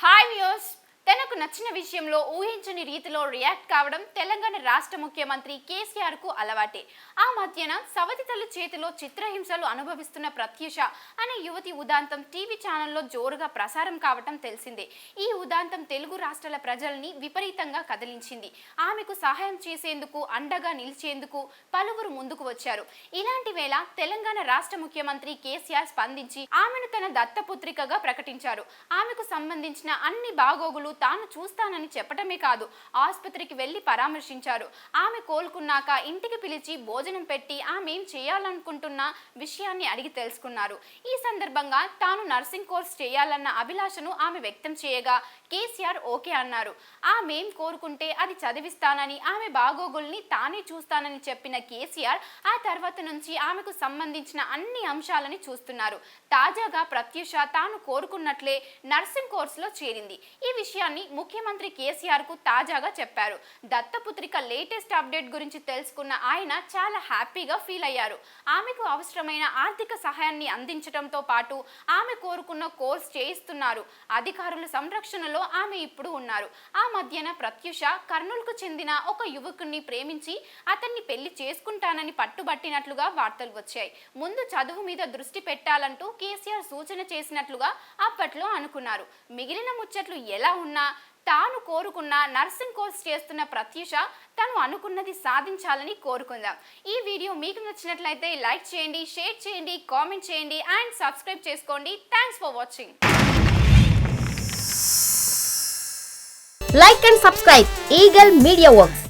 Hi viewers, నచ్చిన విషయంలో ఊహించని రీతిలో రియాక్ట్ కావడం తెలంగాణ రాష్ట్ర ముఖ్యమంత్రి కేసీఆర్కు అలవాటే. ఆ మధ్యన సవతి తల్లి చేతిలో చిత్రహింసలు అనుభవిస్తున్న ప్రత్యూష అనే యువతి ఉదాంతం టీవీ ఛానల్లో జోరుగా ప్రసారం కావటం తెలిసిందే. ఈ ఉదాంతం తెలుగు రాష్ట్రాల ప్రజల్ని విపరీతంగా కదిలించింది. ఆమెకు సహాయం చేసేందుకు అండగా నిలిచేందుకు పలువురు ముందుకు వచ్చారు. ఇలాంటి వేళ తెలంగాణ రాష్ట్ర ముఖ్యమంత్రి కేసీఆర్ స్పందించి ఆమెను తన దత్తపుత్రికగా ప్రకటించారు. ఆమెకు సంబంధించిన అన్ని బాగోగులు తాను తాను చూస్తానని చెప్పటమే కాదు ఆసుపత్రికి వెళ్ళి పరామర్శించారు. ఆమె కోలుకున్నాక ఇంటికి పిలిచి భోజనం పెట్టి ఆమె ఏం చేయాలనుకుంటున్న విషయాన్ని అడిగి తెలుసుకున్నారు. ఈ సందర్భంగా తాను నర్సింగ్ కోర్స్ చేయాలన్న అభిలాషను ఆమె వ్యక్తం చేయగా కేసీఆర్ ఓకే అన్నారు. ఆమె ఏం కోరుకుంటే అది చదివిస్తానని ఆమె బాగోగుల్ని తానే చూస్తానని చెప్పిన కేసీఆర్ ఆ తర్వాత నుంచి ఆమెకు సంబంధించిన అన్ని అంశాలని చూస్తున్నారు. తాజాగా ప్రత్యూష తాను కోరుకున్నట్లే నర్సింగ్ కోర్సులో చేరింది. ఈ విషయాన్ని ముఖ్యమంత్రి కేసీఆర్కు తాజాగా చెప్పారు. దత్తపుత్రిక లేటెస్ట్ అప్డేట్ గురించి తెలుసుకున్న ఆయన చాలా హ్యాపీగా ఫీల్ అయ్యారు. ఆమెకు అవసరమైన ఆర్థిక సహాయాన్ని అందించడంతో పాటు ఆమె కోరుకున్న కోర్స్ చేయిస్తున్నారు. అధికారుల సంరక్షణలో ఆమె ఇప్పుడు ఉన్నారు. ఆ మధ్యన ప్రత్యూష కర్నూలుకు చెందిన ఒక యువకుణ్ణి ప్రేమించి అతన్ని పెళ్ళి చేసుకుంటానని పట్టుబట్టినట్లుగా వార్తలు వచ్చాయి. ముందు చదువు మీద దృష్టి పెట్టాలంటూ కేసీఆర్ సూచన చేసినట్లుగా అప్పట్లో అనుకున్నారు. మిగిలిన ముచ్చట్లు ఎలా ఉన్నా తాను కోరుకున్న నర్సింగ్ కోర్స్ చేస్తున్న ప్రత్యూష తను అనుకున్నది సాధించాలని కోరుకుందాం. ఈ వీడియో మీకు నచ్చినట్లయితే లైక్ చేయండి షేర్ చేయండి కామెంట్ చేయండి అండ్ సబ్స్క్రైబ్ చేసుకోండి. Thanks for watching like and subscribe Eagle media works